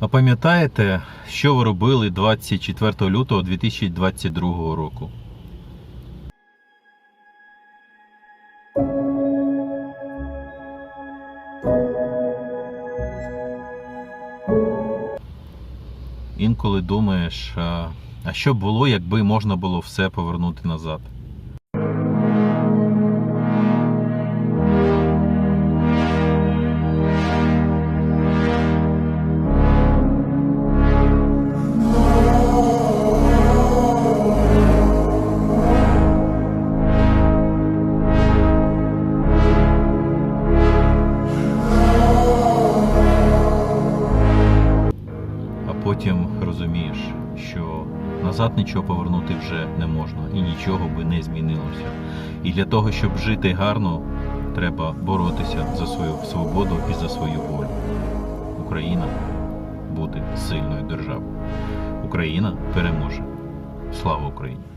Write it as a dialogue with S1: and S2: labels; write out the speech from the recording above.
S1: А пам'ятаєте, що ви робили 24 лютого 2022 року? Інколи думаєш, а, що було, якби можна було все повернути назад? Потім розумієш, що назад нічого повернути вже не можна і нічого би не змінилося. І для того, щоб жити гарно, треба боротися за свою свободу і за свою волю. Україна буде сильною державою. Україна переможе. Слава Україні!